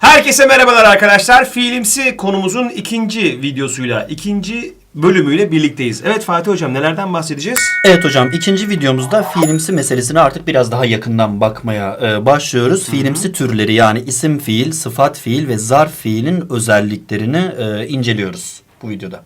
Herkese merhabalar arkadaşlar. Fiilimsi konumuzun ikinci videosuyla, ikinci bölümüyle birlikteyiz. Evet Fatih Hocam nelerden bahsedeceğiz? Evet hocam ikinci videomuzda fiilimsi meselesine artık biraz daha yakından bakmaya e, başlıyoruz. Fiilimsi türleri yani isim fiil, sıfat fiil ve zarf fiilin özelliklerini e, inceliyoruz bu videoda.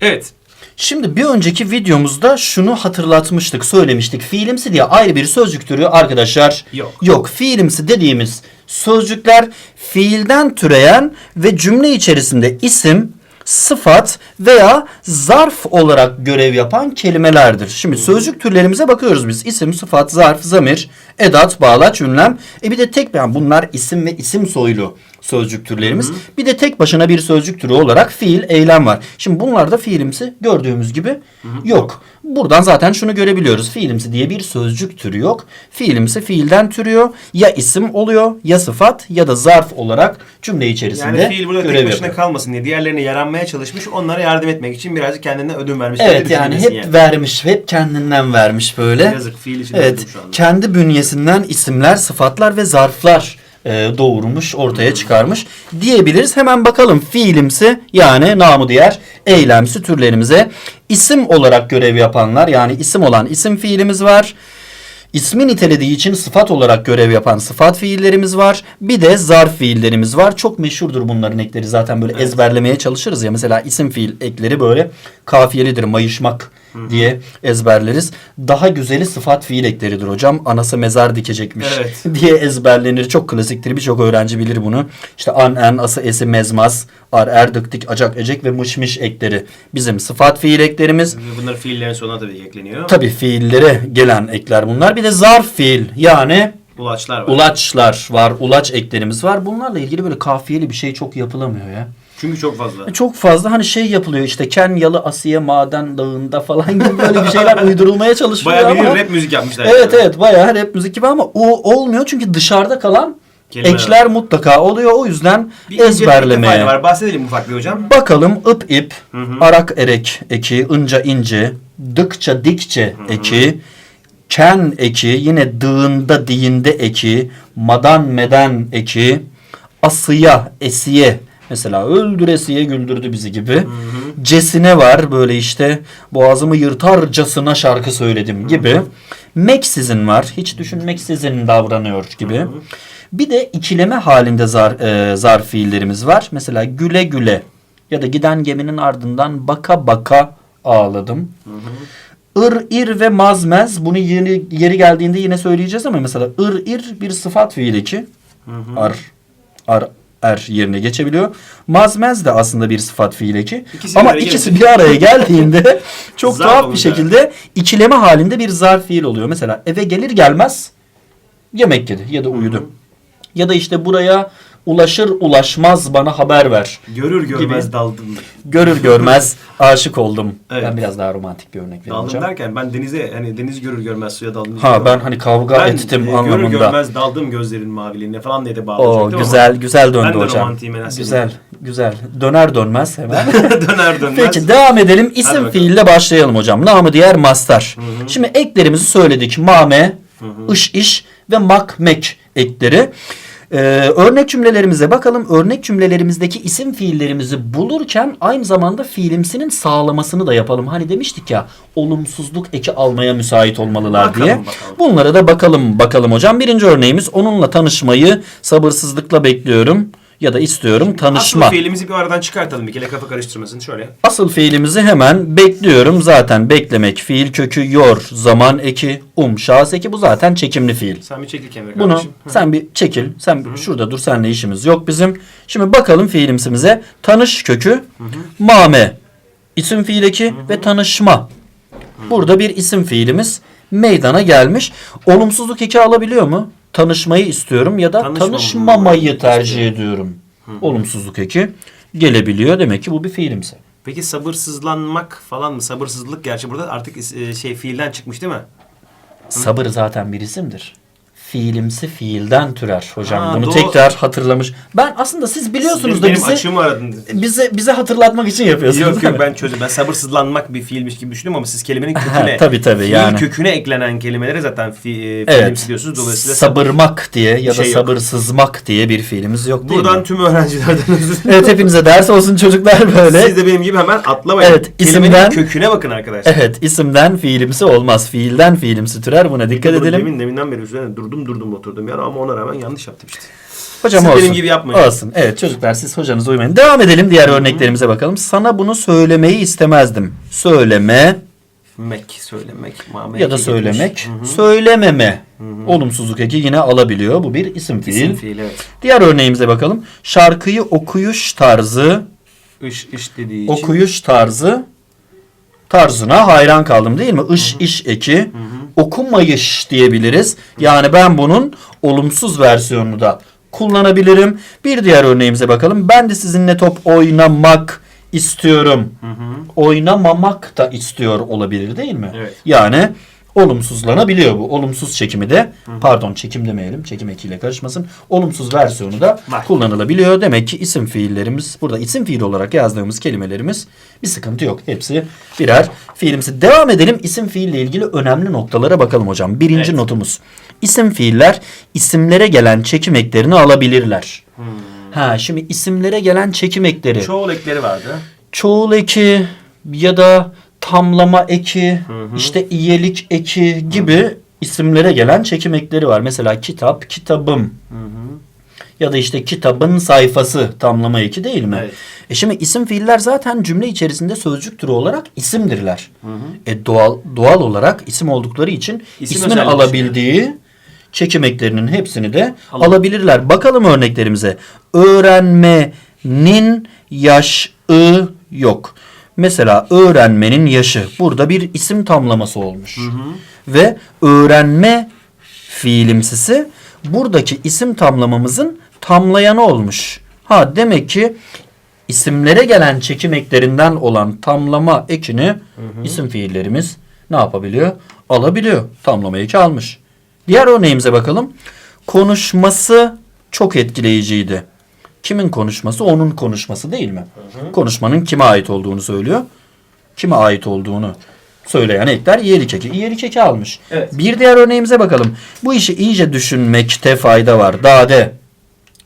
Evet. Şimdi bir önceki videomuzda şunu hatırlatmıştık, söylemiştik. Fiilimsi diye ayrı bir sözcük türü arkadaşlar Yok. Yok. Fiilimsi dediğimiz sözcükler fiilden türeyen ve cümle içerisinde isim, sıfat veya zarf olarak görev yapan kelimelerdir. Şimdi sözcük türlerimize bakıyoruz biz. İsim, sıfat, zarf, zamir, edat, bağlaç, ünlem. E bir de tek yani bunlar isim ve isim soylu sözcük türlerimiz. Bir de tek başına bir sözcük türü olarak fiil, eylem var. Şimdi bunlarda fiilimsi gördüğümüz gibi yok. Buradan zaten şunu görebiliyoruz. Fiilimsi diye bir sözcük türü yok. Fiilimsi fiilden türüyor. Ya isim oluyor ya sıfat ya da zarf olarak cümle içerisinde Yani fiil burada tek başına yapıyor. kalmasın diye diğerlerine yaranmaya çalışmış. Onlara yardım etmek için birazcık kendinden ödün vermiş. Evet yani hep düşünebilirsin vermiş, hep kendinden vermiş böyle. Yazık fiil için Evet, şu anda. kendi bünyesinden isimler, sıfatlar ve zarflar e, doğurmuş, ortaya çıkarmış diyebiliriz. Hemen bakalım fiilimsi yani namı diğer eylemsi türlerimize. İsim olarak görev yapanlar yani isim olan isim fiilimiz var. İsmi nitelediği için sıfat olarak görev yapan sıfat fiillerimiz var. Bir de zarf fiillerimiz var. Çok meşhurdur bunların ekleri. Zaten böyle ezberlemeye çalışırız ya. Mesela isim fiil ekleri böyle kafiyelidir. Mayışmak diye ezberleriz. Daha güzeli sıfat fiil ekleridir hocam. Anası mezar dikecekmiş Evet. diye ezberlenir. Çok klasiktir. Birçok öğrenci bilir bunu. İşte an, en, ası, esi, mezmaz, ar, er, dık, dik, acak, ecek ve mış, miş ekleri. Bizim sıfat fiil eklerimiz. Bunlar fiillerin sonuna tabii ekleniyor. Tabii fiillere gelen ekler bunlar. Bir de zarf fiil yani Ulaçlar var. ulaçlar var, ulaç eklerimiz var. Bunlarla ilgili böyle kafiyeli bir şey çok yapılamıyor ya. Çünkü çok fazla. Çok fazla hani şey yapılıyor işte Ken Yalı Asiye Maden Dağı'nda falan gibi böyle bir şeyler uydurulmaya çalışılıyor Bayağı bir ama. rap müzik yapmışlar. Evet yani. evet bayağı rap müzik gibi ama o olmuyor çünkü dışarıda kalan Kelimeler ekler mutlaka oluyor. O yüzden Bir ezberlemeye. var. Bahsedelim ufak bir hocam. Bakalım ıp ip, arak erek eki, ınca ince, dıkça dikçe eki, ken eki, yine dığında diyinde eki, madan meden eki, asıya, esiye, mesela öldüresiye güldürdü bizi gibi. Cesine var böyle işte boğazımı yırtarcasına şarkı söyledim gibi. Meksizin var. Hiç düşünmeksizin davranıyor gibi. Bir de ikileme halinde zar, e, zarf fiillerimiz var. Mesela güle güle ya da giden geminin ardından baka baka ağladım. Ir, ir ve mazmez bunu yeni, yeri geldiğinde yine söyleyeceğiz ama mesela ir, ir bir sıfat fiili ki ar, ar, er yerine geçebiliyor. Mazmez de aslında bir sıfat fiili ki. İkisi bir ama araya ikisi bir araya geldiğinde çok Zarf tuhaf bir şekilde ikileme halinde bir zarf fiil oluyor. Mesela eve gelir gelmez yemek yedi ya da uyudu. Ya da işte buraya ulaşır ulaşmaz bana haber ver. Görür görmez Gibi. daldım. Görür görmez aşık oldum. Evet. Ben biraz daha romantik bir örnek vereyim Daldım hocam. derken ben denize hani deniz görür görmez suya daldım. Ha ben hani kavga ben ettim e, görür anlamında. görmez daldım gözlerin maviliğine falan diye de O bağlayacaktım güzel güzel döndü Ben de hocam. romantiyim en azından. Güzel güzel. Döner dönmez hemen. ama döner dönmez. Peki devam edelim. İsim fiille başlayalım hocam. Namı diğer mastar. Şimdi eklerimizi söyledik. Mame, ış iş ve mak mek ekleri. Ee, örnek cümlelerimize bakalım. Örnek cümlelerimizdeki isim fiillerimizi bulurken aynı zamanda fiilimsinin sağlamasını da yapalım. Hani demiştik ya olumsuzluk eki almaya müsait olmalılar Bakalım, diye. bakalım. Bunlara da bakalım bakalım hocam. Birinci örneğimiz onunla tanışmayı sabırsızlıkla bekliyorum ya da istiyorum tanışma. Asıl fiilimizi bir aradan çıkartalım bir kere kafa karıştırmasın şöyle. Asıl fiilimizi hemen bekliyorum. Zaten beklemek fiil kökü yor, zaman eki, um, şahıs eki bu zaten çekimli fiil. Sen bir çekil kenara Bunu kardeşim. Hı. sen bir çekil. Sen bir- şurada dur. Seninle işimiz yok bizim. Şimdi bakalım fiilimsimize. Tanış kökü, mame, isim fiil eki ve tanışma. Burada bir isim fiilimiz meydana gelmiş. Olumsuzluk eki alabiliyor mu? Tanışmayı istiyorum ya da Tanışmamayı tanışmamayı tercih ediyorum. Olumsuzluk eki gelebiliyor. Demek ki bu bir fiilimsi. Peki sabırsızlanmak falan mı? Sabırsızlık gerçi burada artık is- e, şey fiilden çıkmış değil mi? Sabır zaten bir isimdir. Fiilimsi fiilden türer hocam. Ha, Bunu doğru. tekrar hatırlamış. Ben aslında siz biliyorsunuz da benim bizi açığımı bize bize hatırlatmak için yapıyorsunuz. Yok değil yok mi? ben çözdüm. Ben sabırsızlanmak bir fiilmiş gibi düşündüm ama siz kelimenin köküne, tabii, tabii, fiil yani. köküne eklenen kelimelere zaten fi, e, Evet. fiilimsi diyorsunuz. Dolayısıyla Sabırmak diye ya da şey yok. sabırsızmak diye bir fiilimiz yok değil Buradan mi? tüm öğrencilerden özür dilerim. Evet hepinize ders olsun çocuklar böyle. Siz de benim gibi hemen atlamayın. Evet, Kelimenin isimden- köküne bakın arkadaşlar. Evet isimden fiilimsi olmaz. Fiilden fiilimsi türer. Buna dikkat Bunu edelim. Demin, deminden beri üzerine durdum durdum oturdum yani ama ona rağmen yanlış yaptım işte. Hocam Siz olsun. benim gibi yapmayın. Olsun. Evet çocuklar siz hocanıza uymayın. Devam edelim diğer örneklerimize bakalım. Sana bunu söylemeyi istemezdim. Söyleme Mek söylemek. Mame ya da söylemek. geçmiş. Hı hı. Söylememe. Olumsuzluk eki yine alabiliyor. Bu bir isim fiil. İsim fiil evet. Diğer örneğimize bakalım. Şarkıyı okuyuş tarzı, Iş iş dediği için. okuyuş tarzı tarzına hayran kaldım değil mi? Iş iş eki. Okumayış diyebiliriz. Yani ben bunun olumsuz versiyonunu da kullanabilirim. Bir diğer örneğimize bakalım. Ben de sizinle top oynamak istiyorum. Oynamamak da istiyor olabilir değil mi? Evet. Yani olumsuzlanabiliyor bu. Olumsuz çekimi de pardon çekim demeyelim. Çekim ekiyle karışmasın. Olumsuz versiyonu da Var. kullanılabiliyor. Demek ki isim fiillerimiz burada isim fiil olarak yazdığımız kelimelerimiz bir sıkıntı yok. Hepsi birer fiilimsi. Devam edelim. İsim fiille ilgili önemli noktalara bakalım hocam. Birinci Evet. notumuz. İsim fiiller isimlere gelen çekim eklerini alabilirler. Ha şimdi isimlere gelen çekim ekleri Çoğul ekleri vardı. çoğul eki ya da tamlama eki, işte iyelik eki gibi isimlere gelen çekim ekleri var. Mesela kitap, kitabım. Ya da işte kitabın sayfası tamlama eki değil mi? Evet. E şimdi isim fiiller zaten cümle içerisinde sözcük türü olarak isimdirler. E doğal doğal olarak isim oldukları için İsim ismin alabildiği çekim eklerinin hepsini de Alın. alabilirler. Bakalım örneklerimize. Öğrenmenin yaşı yok. Mesela öğrenmenin yaşı. Burada bir isim tamlaması olmuş. Ve öğrenme fiilimsisi buradaki isim tamlamamızın tamlayanı olmuş. Ha demek ki isimlere gelen çekim eklerinden olan tamlama ekini isim fiillerimiz ne yapabiliyor? Alabiliyor. Tamlama eki almış. Diğer örneğimize bakalım. Konuşması çok etkileyiciydi. Kimin konuşması? Onun konuşması değil mi? Konuşmanın kime ait olduğunu söylüyor. Kime ait olduğunu söyleyen ekler iyilik eki. İyilik eki almış. Evet. Bir diğer örneğimize bakalım. Bu işi iyice düşünmekte fayda var. Dade.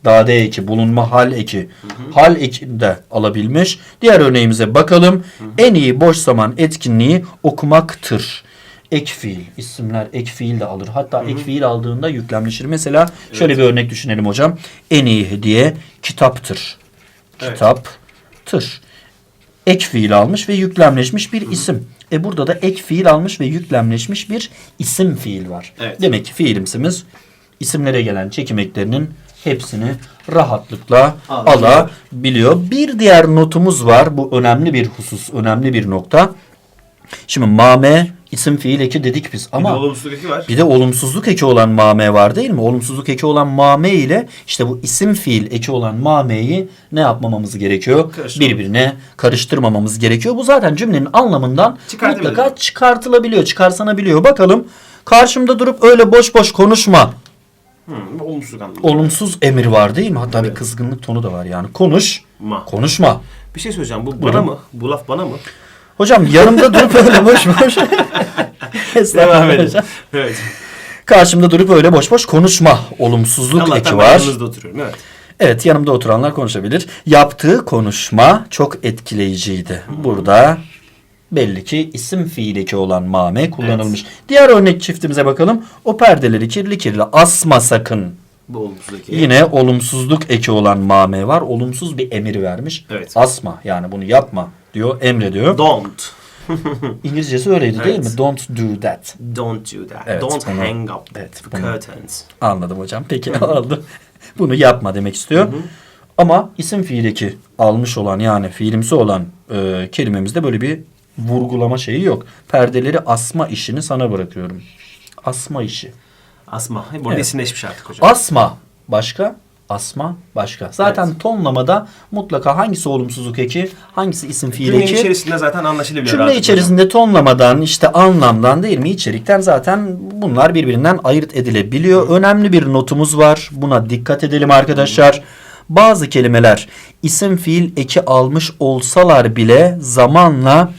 Dade eki, bulunma hal eki. Hal eki de alabilmiş. Diğer örneğimize bakalım. En iyi boş zaman etkinliği okumaktır. Ek fiil. isimler ek fiil de alır. Hatta ek fiil aldığında yüklemleşir. Mesela şöyle bir örnek düşünelim hocam. En iyi hediye kitaptır. Evet. Kitaptır. Ek fiil almış ve yüklemleşmiş bir isim. E burada da ek fiil almış ve yüklemleşmiş bir isim fiil var. Evet. Demek ki fiilimsimiz isimlere gelen çekim eklerinin hepsini rahatlıkla Alabiliyor. alabiliyor. Bir diğer notumuz var. Bu önemli bir husus, önemli bir nokta. Şimdi mame isim fiil eki dedik biz Bir de ama olumsuzluk eki var. bir de olumsuzluk eki olan mame var değil mi? Olumsuzluk eki olan mame ile işte bu isim fiil eki olan mameyi ne yapmamamız gerekiyor? Birbirine karıştırmamamız gerekiyor. Bu zaten cümlenin anlamından mutlaka çıkartılabiliyor, çıkarsanabiliyor. Bakalım karşımda durup öyle boş boş konuşma. Hı, olumsuzluk anlamında. Olumsuz emir var değil mi? Hatta bir kızgınlık tonu da var yani. Konuş, Ma. konuşma. Bir şey söyleyeceğim. Bu bana Buyurun. mı? Bu laf bana mı? Hocam yanımda durup öyle boş boş. Devam edin. hocam. Evet. Karşımda durup öyle boş boş konuşma. Olumsuzluk eki Allah'tan ben var. yanınızda oturuyorum. Evet. Evet yanımda oturanlar konuşabilir. Yaptığı konuşma çok etkileyiciydi. Burada belli ki isim fiil eki olan mame kullanılmış. Diğer örnek çiftimize bakalım. O perdeleri kirli kirli asma sakın. Bu olumsuzluk eki. Yine olumsuzluk eki olan mame var. Olumsuz bir emir vermiş. Evet. Asma yani bunu yapma diyor, emrediyor. Don't. İngilizcesi öyleydi değil Evet. mi? Don't do that. Don't do that. Evet, Don't bunu- hang up evet, the bunu- curtains. Anladım hocam. Peki aldım. Bunu yapma demek istiyor. Ama isim fiil eki almış olan yani fiilimsi olan e, kelimemizde böyle bir vurgulama şeyi yok. Perdeleri asma işini sana bırakıyorum. Asma işi. Asma. Burada Evet. isimleşmiş artık hocam. Asma başka? Asma başka. Zaten tonlamada mutlaka hangisi olumsuzluk eki, hangisi isim fiil eki. içerisinde zaten anlaşılabiliyor. Cümle içerisinde tonlamadan işte anlamdan değil mi içerikten zaten bunlar birbirinden ayırt edilebiliyor. Önemli bir notumuz var. Buna dikkat edelim arkadaşlar. Bazı kelimeler isim fiil eki almış olsalar bile zamanla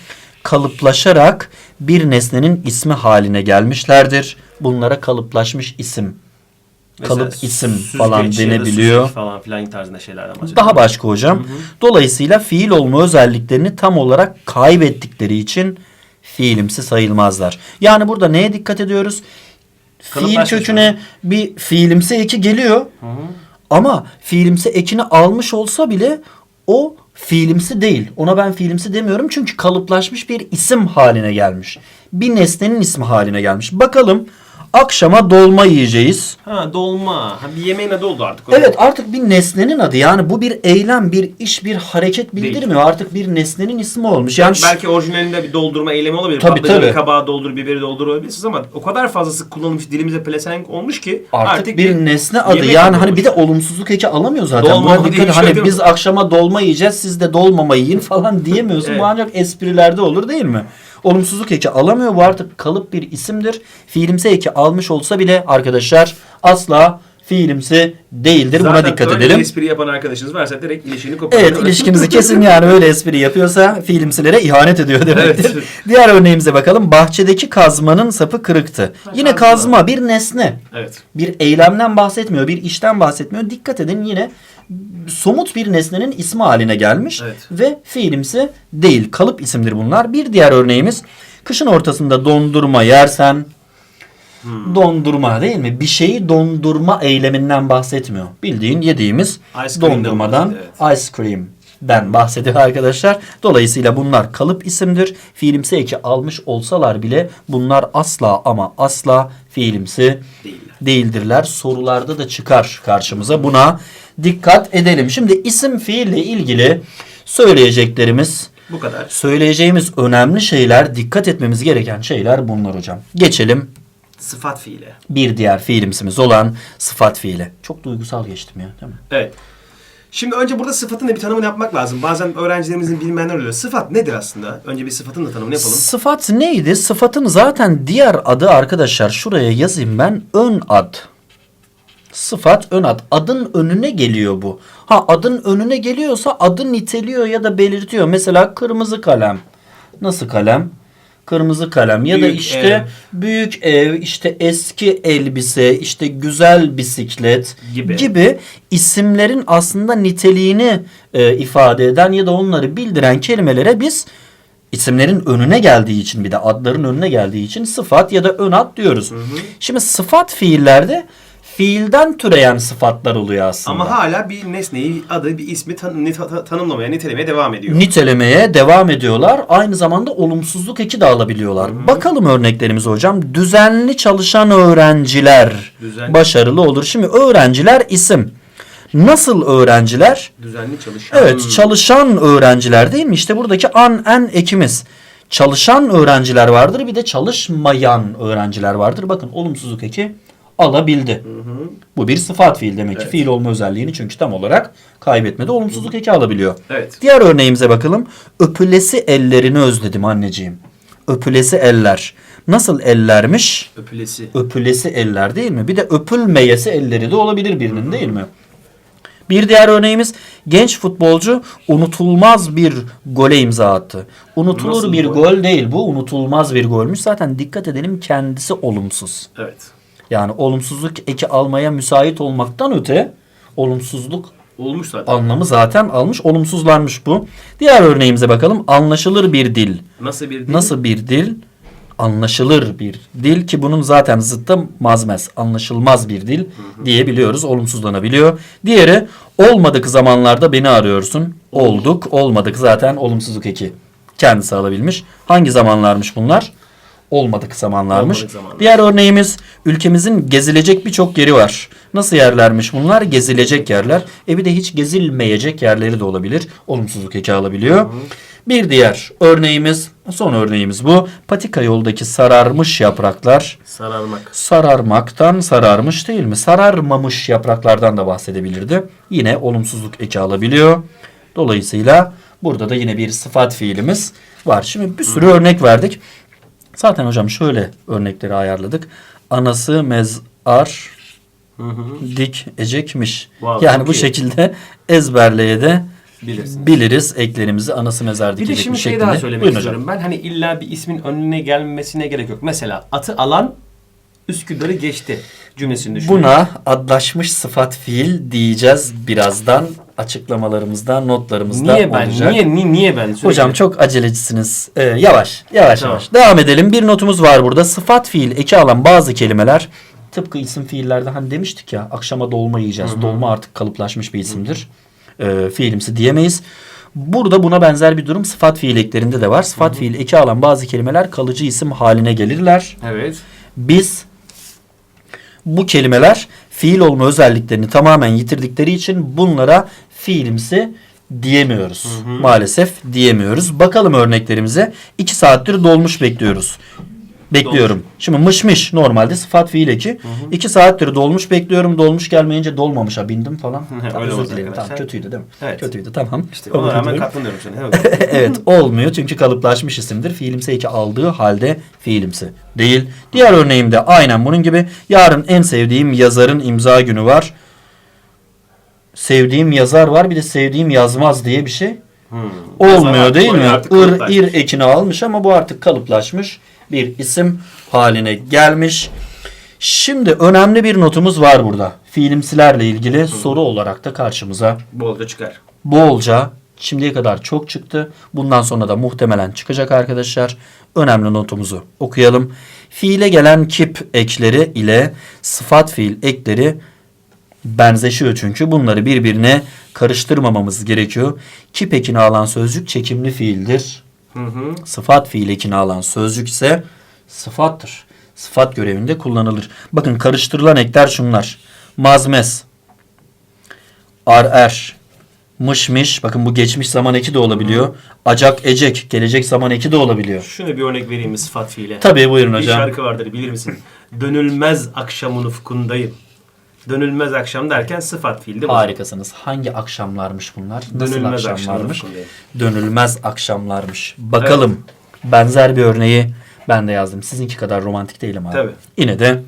kalıplaşarak bir nesnenin ismi haline gelmişlerdir. Bunlara kalıplaşmış isim, Mesela kalıp isim falan denebiliyor. falan filan tarzında şeylerden bahsediyorum. Daha başka hocam. Dolayısıyla fiil olma özelliklerini tam olarak kaybettikleri için fiilimsi sayılmazlar. Yani burada neye dikkat ediyoruz? Fiil Kalıplaşmış köküne bir fiilimsi eki geliyor. Ama fiilimsi ekini almış olsa bile o fiilimsi değil. Ona ben fiilimsi demiyorum çünkü kalıplaşmış bir isim haline gelmiş. Bir nesnenin ismi haline gelmiş. Bakalım akşama dolma yiyeceğiz. Ha dolma. Ha, bir yemeğin adı oldu artık. o. Evet artık bir nesnenin adı yani bu bir eylem, bir iş, bir hareket bildirmiyor. Artık bir nesnenin ismi olmuş. Yani şu- Belki orijinalinde bir doldurma eylemi olabilir. Tabii, Patlıcanı, tabii. kabağı doldur, biberi doldur olabilirsiniz ama o kadar fazla sık kullanılmış dilimize pelesenk olmuş ki artık, bir, nesne adı. yemek Yani adı hani olmuş. bir de olumsuzluk eki alamıyor zaten. Dolma Buna diye dikkat bir şey hani değil biz mi? akşama dolma yiyeceğiz siz de dolmama yiyin falan diyemiyorsun. Evet. Bu ancak esprilerde olur değil mi? Olumsuzluk eki alamıyor. Bu artık kalıp bir isimdir. Fiilimsi eki almış olsa bile arkadaşlar asla fiilimsi değildir. Buna Zaten dikkat öyle edelim. espri yapan arkadaşınız varsa direkt ilişkini koparın. Evet ilişkimizi kesin yani öyle espri yapıyorsa fiilimsilere ihanet ediyor demektir. Evet. Diğer örneğimize bakalım. Bahçedeki kazmanın sapı kırıktı. Yine kazma. kazma bir nesne. Evet. Bir eylemden bahsetmiyor, bir işten bahsetmiyor. Dikkat edin yine somut bir nesnenin ismi haline gelmiş Evet. ve fiilimsi değil. Kalıp isimdir bunlar. Bir diğer örneğimiz kışın ortasında dondurma yersen Hmm. dondurma değil mi? Bir şeyi dondurma eyleminden bahsetmiyor. Bildiğin yediğimiz Ice dondurmadan bahsediyor, ice cream'den bahsediyor arkadaşlar. Dolayısıyla bunlar kalıp isimdir. Fiilimsi eki almış olsalar bile bunlar asla ama asla fiilimsi Değiller. değildirler. Sorularda da çıkar karşımıza. Buna dikkat edelim. Şimdi isim fiille ilgili söyleyeceklerimiz, Bu kadar. söyleyeceğimiz önemli şeyler, dikkat etmemiz gereken şeyler bunlar hocam. Geçelim Sıfat fiili. bir diğer fiilimsimiz olan sıfat fiile. Çok duygusal geçtim ya değil mi? Evet. Şimdi önce burada sıfatın da bir tanımını yapmak lazım. Bazen öğrencilerimizin bilmeyenler oluyor. Sıfat nedir aslında? Önce bir sıfatın da tanımını yapalım. Sıfat neydi? Sıfatın zaten diğer adı arkadaşlar şuraya yazayım ben ön ad. Sıfat ön ad. Adın önüne geliyor bu. Ha adın önüne geliyorsa adı niteliyor ya da belirtiyor. Mesela kırmızı kalem. Nasıl kalem? Kırmızı kalem ya da Büyük işte ev. büyük ev, işte eski elbise, işte güzel bisiklet Gibi. gibi isimlerin aslında niteliğini e, ifade eden ya da onları bildiren kelimelere biz isimlerin önüne geldiği için bir de adların önüne geldiği için sıfat ya da ön ad diyoruz. Şimdi sıfat fiillerde fiilden türeyen sıfatlar oluyor aslında. Ama hala bir nesneyi, adı, bir ismi tan- nit- ta- tanımlamaya, nitelemeye devam ediyor. Nitelemeye devam ediyorlar. Aynı zamanda olumsuzluk eki de alabiliyorlar. Bakalım örneklerimize hocam. Düzenli çalışan öğrenciler Düzenli. başarılı olur. Şimdi öğrenciler isim. Nasıl öğrenciler? Düzenli çalışan. Evet, çalışan öğrenciler değil mi? İşte buradaki an en ekimiz. Çalışan öğrenciler vardır, bir de çalışmayan öğrenciler vardır. Bakın olumsuzluk eki alabildi. Bu bir sıfat fiil demek ki. Evet. Fiil olma özelliğini çünkü tam olarak kaybetmedi. Olumsuzluk eki alabiliyor. Evet. Diğer örneğimize bakalım. Öpülesi ellerini özledim anneciğim. Öpülesi eller. Nasıl ellermiş? Öpülesi. öpülesi eller değil mi? Bir de öpülmeyesi elleri de olabilir birinin değil mi? Bir diğer örneğimiz genç futbolcu unutulmaz bir gole imza attı. Unutulur Nasıl bir gol? gol değil bu unutulmaz bir golmüş. Zaten dikkat edelim kendisi olumsuz. Evet. Yani olumsuzluk eki almaya müsait olmaktan öte olumsuzluk Olmuş zaten. anlamı zaten almış olumsuzlanmış bu. Diğer örneğimize bakalım. Anlaşılır bir dil. Nasıl bir dil? Nasıl bir dil? Anlaşılır bir dil ki bunun zaten zıttı mazmez. Anlaşılmaz bir dil diyebiliyoruz. Olumsuzlanabiliyor. Diğeri olmadık zamanlarda beni arıyorsun. Olduk. Olmadık zaten olumsuzluk eki. Kendisi alabilmiş. Hangi zamanlarmış bunlar? Olmadık zamanlarmış. Olmadık zamanlar. Diğer örneğimiz ülkemizin gezilecek birçok yeri var. Nasıl yerlermiş bunlar? Gezilecek yerler. E bir de hiç gezilmeyecek yerleri de olabilir. Olumsuzluk eki alabiliyor. Bir diğer örneğimiz, son örneğimiz bu. Patika yoldaki sararmış yapraklar Sararmak. sararmaktan sararmış değil mi? Sararmamış yapraklardan da bahsedebilirdi. Yine olumsuzluk eki alabiliyor. Dolayısıyla burada da yine bir sıfat fiilimiz var. Şimdi bir sürü örnek verdik. Zaten hocam şöyle örnekleri ayarladık. Anası mezar Hı hı. dik ecekmiş. Wow, yani bu iyi. şekilde ezberleye de Bilirsin. biliriz eklerimizi anası mezar Bir dik de ecekmiş şimdi şey şeklinde. daha söylemek Buyurun hocam. istiyorum. Ben hani illa bir ismin önüne gelmesine gerek yok. Mesela atı alan Üsküdar'ı geçti cümlesini düşünün. Buna adlaşmış sıfat fiil diyeceğiz birazdan açıklamalarımızda, notlarımızda niye ben olacak. niye ni- niye ben sürekli- Hocam çok acelecisiniz. Ee, yavaş, yavaş Tamam. yavaş. Devam edelim. Bir notumuz var burada. Sıfat fiil eki alan bazı kelimeler tıpkı isim fiillerde hani demiştik ya akşama dolma yiyeceğiz. Dolma artık kalıplaşmış bir isimdir. Ee, fiilimsi diyemeyiz. Burada buna benzer bir durum sıfat fiil eklerinde de var. Sıfat fiil eki alan bazı kelimeler kalıcı isim haline gelirler. Evet. Biz bu kelimeler fiil olma özelliklerini tamamen yitirdikleri için bunlara fiilimsi diyemiyoruz. Maalesef diyemiyoruz. Bakalım örneklerimize. 2 saattir dolmuş bekliyoruz. Bekliyorum. Şimdi mışmış normalde sıfat fiil eki. 2 saattir dolmuş bekliyorum. Dolmuş gelmeyince dolmamışa bindim falan. Tamam, öyle özür dilerim. Tamam, kötüydü değil mi? Evet. Kötüydü tamam. İşte ona rağmen katlanıyorum sana. Evet. olmuyor çünkü kalıplaşmış isimdir. Fiilimsi eki aldığı halde fiilimsi değil. Diğer örneğimde aynen bunun gibi yarın en sevdiğim yazarın imza günü var. Sevdiğim yazar var bir de sevdiğim yazmaz diye bir şey Hmm. olmuyor değil mi? Ir, ir ekini almış ama bu artık kalıplaşmış bir isim haline gelmiş. Şimdi önemli bir notumuz var burada. Fiilimsilerle ilgili soru olarak da karşımıza Bolca çıkar. bolca şimdiye kadar çok çıktı. Bundan sonra da muhtemelen çıkacak arkadaşlar. Önemli notumuzu okuyalım. Fiile gelen kip ekleri ile sıfat fiil ekleri benzeşiyor çünkü. Bunları birbirine karıştırmamamız gerekiyor. Kip ekini alan sözcük çekimli fiildir. Hı hı. Sıfat fiil ekini alan sözcük ise sıfattır. Sıfat görevinde kullanılır. Bakın karıştırılan ekler şunlar. Mazmez, ar er, mış miş. Bakın bu geçmiş zaman eki de olabiliyor. Acak ecek, gelecek zaman eki de olabiliyor. Şuna bir örnek vereyim mi sıfat fiile? Tabii buyurun Bir hocam. şarkı vardır bilir misin? Dönülmez akşamın ufkundayım. Dönülmez akşam derken sıfat fiil değil mi? Harikasınız. Hangi akşamlarmış bunlar? Nasıl Dönülmez akşamlarmış? ufkundayım. Dönülmez akşamlarmış. Bakalım. Benzer bir örneği ben de yazdım. Sizinki kadar romantik değilim abi. Tabii. Yine de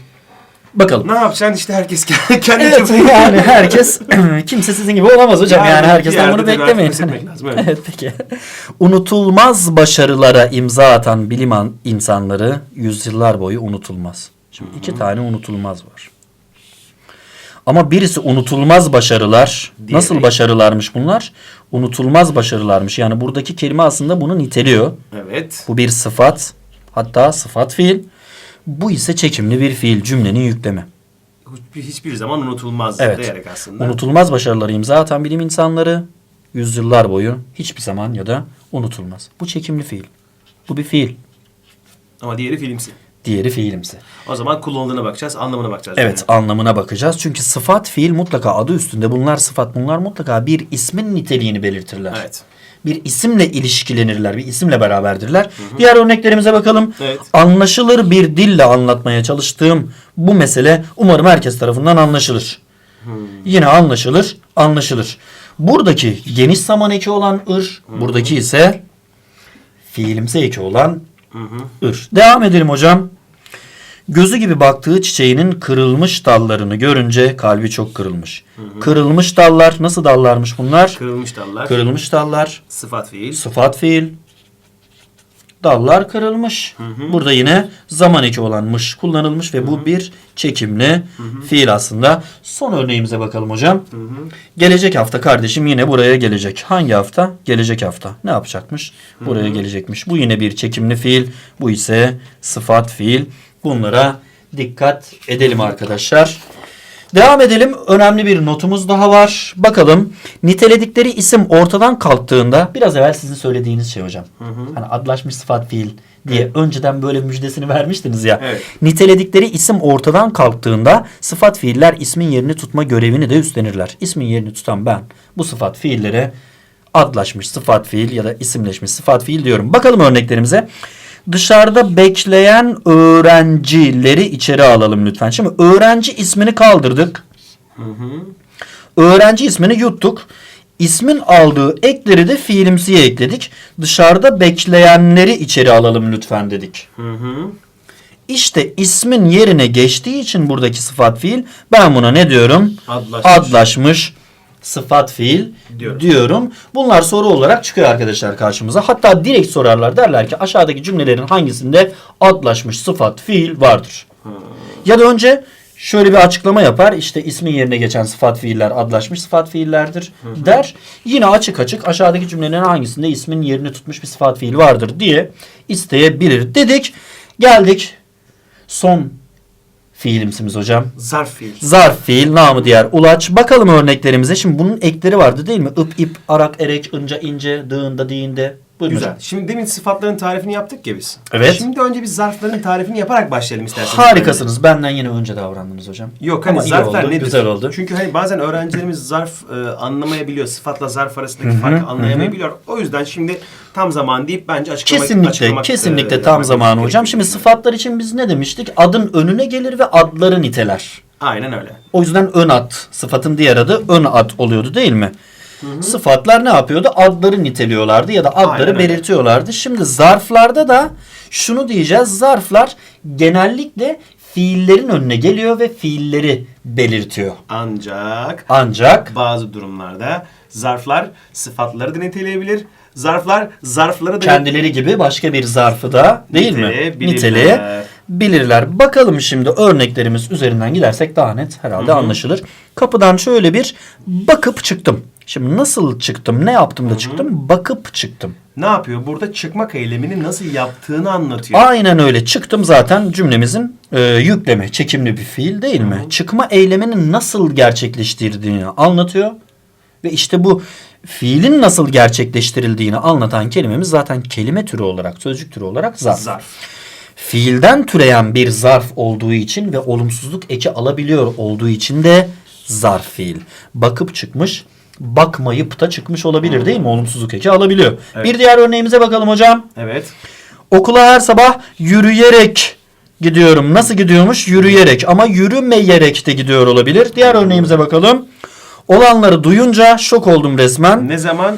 bakalım. Ne yapacaksın işte herkes kendi Evet yani herkes kimse sizin gibi olamaz hocam. Yani herkesten bunu beklemeyin. lazım, evet. evet peki. Unutulmaz başarılara imza atan bilim an- insanları yüzyıllar boyu unutulmaz. Şimdi iki tane unutulmaz var. Ama birisi unutulmaz başarılar. Diğeri- Nasıl başarılarmış bunlar? Unutulmaz başarılarmış. Yani buradaki kelime aslında bunu niteliyor. Evet. Bu bir sıfat. Hatta sıfat fiil. Bu ise çekimli bir fiil cümlenin yüklemi. Hiçbir, hiçbir zaman unutulmaz Evet. diyerek aslında. Unutulmaz başarıları imza atan bilim insanları yüzyıllar boyu hiçbir zaman ya da unutulmaz. Bu çekimli fiil. Bu bir fiil. Ama diğeri filmsi. Diğeri fiilimsi. O zaman kullanıldığına bakacağız, anlamına bakacağız. Evet anlamına bakacağız. Çünkü sıfat fiil mutlaka adı üstünde. Bunlar sıfat. Bunlar mutlaka bir ismin niteliğini belirtirler. Evet. Bir isimle ilişkilenirler. Bir isimle beraberdirler. Diğer örneklerimize bakalım. Evet. Anlaşılır bir dille anlatmaya çalıştığım bu mesele umarım herkes tarafından anlaşılır. Yine anlaşılır, anlaşılır. Buradaki geniş zaman eki olan ır, buradaki ise fiilimsi eki olan ır. Devam edelim hocam. Gözü gibi baktığı çiçeğinin kırılmış dallarını görünce kalbi çok kırılmış. Kırılmış dallar nasıl dallarmış bunlar? Kırılmış dallar. Kırılmış dallar, Sıfat fiil. sıfat fiil. Dallar kırılmış. Burada yine zaman eki olanmış kullanılmış ve bu bir çekimli fiil aslında. Son örneğimize bakalım hocam. Gelecek hafta kardeşim yine buraya gelecek. Hangi hafta? Gelecek hafta. Ne yapacakmış? Buraya gelecekmiş. Bu yine bir çekimli fiil. Bu ise sıfat fiil. Bunlara dikkat edelim arkadaşlar. Devam edelim. Önemli bir notumuz daha var. Bakalım. Niteledikleri isim ortadan kalktığında biraz evvel sizin söylediğiniz şey hocam. Hani adlaşmış sıfat fiil diye önceden böyle müjdesini vermiştiniz ya. Evet. Niteledikleri isim ortadan kalktığında sıfat fiiller ismin yerini tutma görevini de üstlenirler. İsmin yerini tutan ben bu sıfat fiillere adlaşmış sıfat fiil ya da isimleşmiş sıfat fiil diyorum. Bakalım örneklerimize. Dışarıda bekleyen öğrencileri içeri alalım lütfen. Şimdi öğrenci ismini kaldırdık. Öğrenci ismini yuttuk. İsmin aldığı ekleri de fiilimsiye ekledik. Dışarıda bekleyenleri içeri alalım lütfen dedik. Hı hı. İşte ismin yerine geçtiği için buradaki sıfat fiil ben buna ne diyorum? Adlaşmış. Adlaşmış sıfat fiil Diyorum. diyorum. Bunlar soru olarak çıkıyor arkadaşlar karşımıza. Hatta direkt sorarlar derler ki aşağıdaki cümlelerin hangisinde adlaşmış sıfat fiil vardır? Ya da önce şöyle bir açıklama yapar. İşte ismin yerine geçen sıfat fiiller adlaşmış sıfat fiillerdir der. Yine açık açık aşağıdaki cümlelerin hangisinde ismin yerini tutmuş bir sıfat fiil vardır diye isteyebilir dedik. Geldik son fiilimsimiz hocam. Zarf fiil. Zarf fiil, namı diğer ulaç. Bakalım örneklerimize. Şimdi bunun ekleri vardı değil mi? Ip, ip, arak, erek, ınca, ince, dığında, diyinde. Buyurun Güzel. hocam. Şimdi demin sıfatların tarifini yaptık ya biz. Evet. Şimdi önce biz zarfların tarifini yaparak başlayalım isterseniz. Harikasınız. Benden yine önce davrandınız hocam. Yok hani Ama iyi zarflar oldu, nedir? Güzel oldu. Çünkü hani bazen öğrencilerimiz zarf e, anlamayabiliyor. Sıfatla zarf arasındaki farkı anlayamayabiliyor. O yüzden şimdi tam zaman deyip bence açıklamak Kesinlikle, açıklamak, kesinlikle e, tam yapmak zamanı gerekiyor. hocam. Şimdi sıfatlar için biz ne demiştik? Adın önüne gelir ve adları niteler. Aynen öyle. O yüzden ön ad, sıfatın diğer adı ön ad oluyordu değil mi? Sıfatlar ne yapıyordu? Adları niteliyorlardı ya da adları Aynen öyle. belirtiyorlardı. Şimdi zarflarda da şunu diyeceğiz. Zarflar genellikle fiillerin önüne geliyor ve fiilleri belirtiyor. Ancak Ancak bazı durumlarda zarflar sıfatları da niteleyebilir. Zarflar zarfları da kendileri gibi başka bir zarfı da değil mi? Niteleyebilirler. Niteleyebilirler. Bakalım şimdi örneklerimiz üzerinden gidersek daha net herhalde anlaşılır. Kapıdan şöyle bir bakıp çıktım. Şimdi nasıl çıktım? Ne yaptım da çıktım? Bakıp çıktım. ne yapıyor? Burada çıkmak eylemini nasıl yaptığını anlatıyor. Aynen öyle. Çıktım zaten cümlemizin e, yükleme, çekimli bir fiil değil mi? Çıkma eylemini nasıl gerçekleştirdiğini anlatıyor. Ve işte bu fiilin nasıl gerçekleştirildiğini anlatan kelimemiz zaten kelime türü olarak, sözcük türü olarak zarf. Zarf. Fiilden türeyen bir zarf olduğu için ve olumsuzluk eki alabiliyor olduğu için de zarf fiil. Bakıp çıkmış, bakmayıp da çıkmış olabilir değil mi? Olumsuzluk eki alabiliyor. Evet. Bir diğer örneğimize bakalım hocam. Evet. Okula her sabah yürüyerek gidiyorum. Nasıl gidiyormuş? Yürüyerek ama yürümeyerek de gidiyor olabilir. Diğer örneğimize bakalım. Olanları duyunca şok oldum resmen. Ne zaman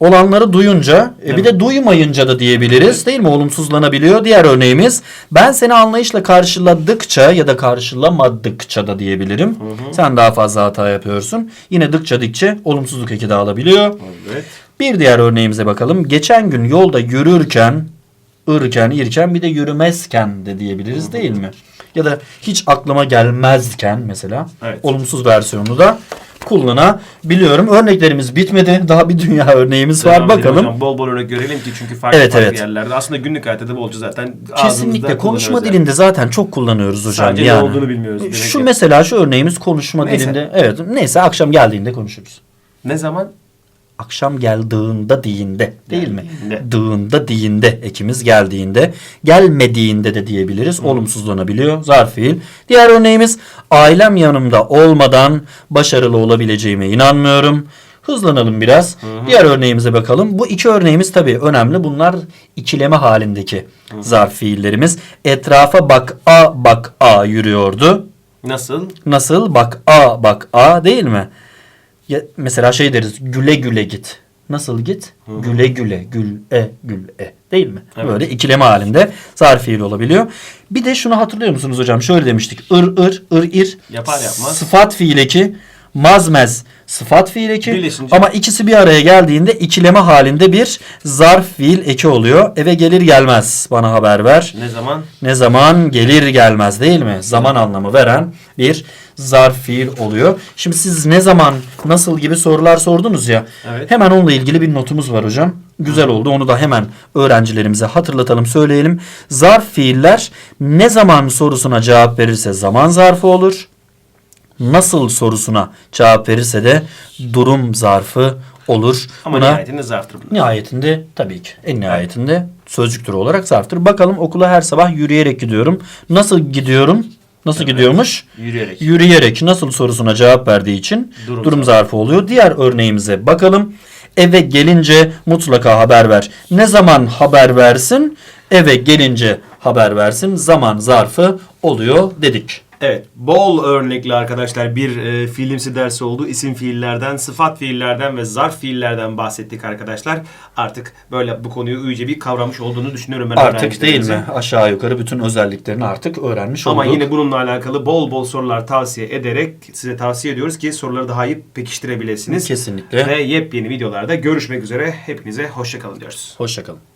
Olanları duyunca e, bir Evet. de duymayınca da diyebiliriz değil mi? Olumsuzlanabiliyor. Diğer örneğimiz ben seni anlayışla karşıladıkça ya da karşılamadıkça da diyebilirim. Sen daha fazla hata yapıyorsun. Yine dıkça dikçe olumsuzluk eki de alabiliyor. Evet. Bir diğer örneğimize bakalım. Geçen gün yolda yürürken, ırken, irken bir de yürümezken de diyebiliriz değil mi? Ya da hiç aklıma gelmezken mesela Evet. olumsuz versiyonu da kullanabiliyorum. Örneklerimiz bitmedi. Daha bir dünya örneğimiz var. Devam edelim Bakalım. hocam. Bol bol örnek görelim ki çünkü farklı Evet, farklı evet. yerlerde. Aslında günlük hayatta da bolca zaten Kesinlikle konuşma kullanıyoruz dilinde zaten çok kullanıyoruz hocam Sadece ne yani. olduğunu bilmiyoruz demek Şu ki. mesela şu örneğimiz konuşma Neyse. dilinde. Evet neyse akşam geldiğinde konuşuruz. Ne zaman? Akşam geldiğinde diyinde değil mi? Dığında diyinde ekimiz geldiğinde gelmediğinde de diyebiliriz. Olumsuzlanabiliyor zarf fiil. Diğer örneğimiz ailem yanımda olmadan başarılı olabileceğime inanmıyorum. Hızlanalım biraz. Diğer örneğimize bakalım. Bu iki örneğimiz tabii önemli. Bunlar ikileme halindeki zarf fiillerimiz. Etrafa bak a bak a yürüyordu. Nasıl? Nasıl? Bak a bak a değil mi? Ya, mesela şey deriz güle güle git. Nasıl git? Güle güle gül e gül e değil mi? Evet. Böyle ikileme halinde zarf fiil olabiliyor. Bir de şunu hatırlıyor musunuz hocam? Şöyle demiştik. Ir ır ır ir. Yapar yapmaz. Sıfat fiil eki. Mazmez sıfat fiil eki. Birleşince- Ama ikisi bir araya geldiğinde ikileme halinde bir zarf fiil eki oluyor. Eve gelir gelmez bana haber ver. Ne zaman? Ne zaman gelir gelmez değil mi? Zaman anlamı veren bir zarf fiil oluyor. Şimdi siz ne zaman nasıl gibi sorular sordunuz ya. Evet. Hemen onunla ilgili bir notumuz var hocam. Güzel oldu. Onu da hemen öğrencilerimize hatırlatalım, söyleyelim. Zarf fiiller ne zaman sorusuna cevap verirse zaman zarfı olur. Nasıl sorusuna cevap verirse de durum zarfı olur. Ama Buna nihayetinde zarftır bunlar. Nihayetinde tabii ki en nihayetinde sözcük türü olarak zarftır. Bakalım okula her sabah yürüyerek gidiyorum. Nasıl gidiyorum? Nasıl Evet. gidiyormuş? Yürüyerek. Yürüyerek nasıl sorusuna cevap verdiği için Durum durum, zarfı oluyor. Diğer örneğimize bakalım. Eve gelince mutlaka haber ver. Ne zaman haber versin? Eve gelince haber versin. Zaman zarfı oluyor dedik. Evet, bol örnekli arkadaşlar bir e, fiilimsi dersi oldu. İsim fiillerden, sıfat fiillerden ve zarf fiillerden bahsettik arkadaşlar. Artık böyle bu konuyu iyice bir kavramış olduğunu düşünüyorum ben Artık değil mi? Aşağı yukarı bütün özelliklerini artık öğrenmiş Ama olduk. yine bununla alakalı bol bol sorular tavsiye ederek size tavsiye ediyoruz ki soruları daha iyi pekiştirebilirsiniz. Kesinlikle. Ve yepyeni videolarda görüşmek üzere. Hepinize hoşçakalın diyoruz. Hoşçakalın.